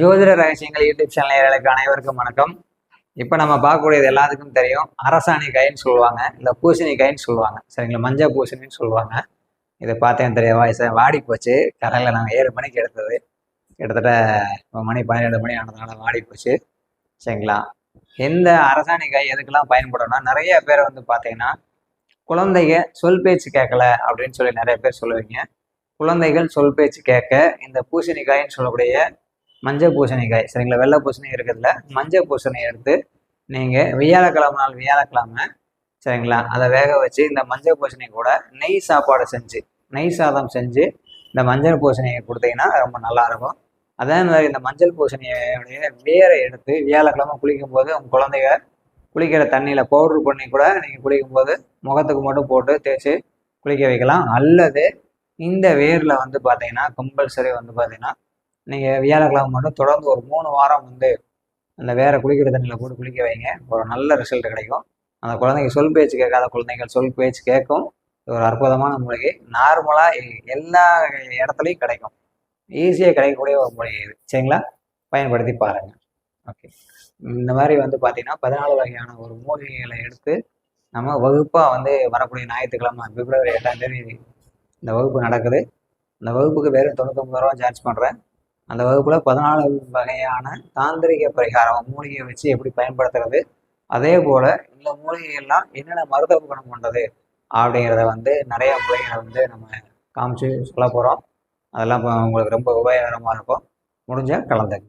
ஜோதிட ரகசியங்கள் YouTube channel நேயர்களுக்கு அனைவருக்கும் வணக்கம். இப்போ நம்ம பார்க்கக்கூடியது எல்லாத்துக்கும் தெரியும். அரசாணி கைன்னு சொல்லுவாங்க. இல்லை பூசணி கைன்னு சொல்லுவாங்க. சரிங்களா? மஞ்சள் பூசணின்னு சொல்லுவாங்க. இதை பார்த்தேன் தெரிய வயசு வாடி போச்சு. காலையில் நாங்கள் ஏழு மணிக்கு எடுத்தது. கிட்டத்தட்ட இப்போ மணி பன்னிரெண்டு மணி ஆனதுனால வாடி போச்சு. சரிங்களா? எந்த அரசாணி காய் எதுக்கெல்லாம் பயன்படும்னா நிறைய பேர் வந்து பார்த்தீங்கன்னா குழந்தைங்க சொல் பேச்சு கேட்கல அப்படின்னு சொல்லி நிறைய பேர் சொல்லுவீங்க. குழந்தைகள் சொல் பேச்சு கேட்க இந்த பூசணிக்காயின்னு சொல்லக்கூடிய மஞ்சள் பூசணிக்காய் சரிங்களா வெள்ளை பூசணி இருக்குதுல்ல மஞ்சள் பூசணி எடுத்து நீங்கள் வியாழக்கிழமை நாள் வியாழக்கிழமை சரிங்களா? அதை வேக வச்சு இந்த மஞ்சள் பூசணி கூட நெய் சாப்பாடு செஞ்சு நெய் சாதம் செஞ்சு இந்த மஞ்சள் பூசணியை கொடுத்தீங்கன்னா ரொம்ப நல்லா இருக்கும். அதே மாதிரி இந்த மஞ்சள் பூசணியோடைய வேரை எடுத்து வியாழக்கிழமை குளிக்கும் போது உங்கள் குழந்தைங்க குளிக்கிற தண்ணியில் பவுட்ரு பண்ணி கூட நீங்கள் குளிக்கும்போது முகத்துக்கு மட்டும் போட்டு தேய்ச்சி குளிக்க வைக்கலாம். அல்லது இந்த வேரில் வந்து பார்த்தீங்கன்னா கம்பல்சரி வந்து பார்த்தீங்கன்னா நீங்கள் வியாழக்கிழமை மட்டும் தொடர்ந்து ஒரு மூணு வாரம் வந்து அந்த வேற குளிக்கிற தண்ணியில் போட்டு குளிக்க வைங்க. ஒரு நல்ல ரிசல்ட் கிடைக்கும். அந்த குழந்தைங்க சொல் பேச்சு கேட்காத குழந்தைகள் சொல் பேச்சு கேட்கும். ஒரு அற்புதமான மூலிகை. நார்மலாக எல்லா இடத்துலையும் கிடைக்கும். ஈஸியாக கிடைக்கக்கூடிய ஒரு மூலிகை இது. சரிங்களா? பயன்படுத்தி பாருங்கள் ஓகே இந்த மாதிரி வந்து பார்த்தீங்கன்னா பதினாலு வகையான ஒரு மூலிகைகளை எடுத்து நம்ம வகுப்பாக வந்து வரக்கூடிய ஞாயிற்றுக்கிழமை பிப்ரவரி எட்டாம் தேதி இந்த வகுப்பு நடக்குது. அந்த வகுப்புக்கு வெறும் தொண்ணூத்தொம்பது ரூபா சார்ஜ் பண்ணுறேன் அந்த வகுப்பில் பதினாலு வகையான தாந்திரிக பரிகாரம் மூலிகையை வச்சு எப்படி பயன்படுத்துறது அதே போல் இந்த மூலிகையெல்லாம் என்னென்ன மருத்துவ குணம் கொண்டது அப்படிங்கிறத வந்து நிறைய மூலிகைகளை வந்து நம்ம காமிச்சு சொல்ல போகிறோம் அதெல்லாம் உங்களுக்கு ரொம்ப உபயோகரமாக இருக்கும். முடிஞ்சால் கலந்துங்க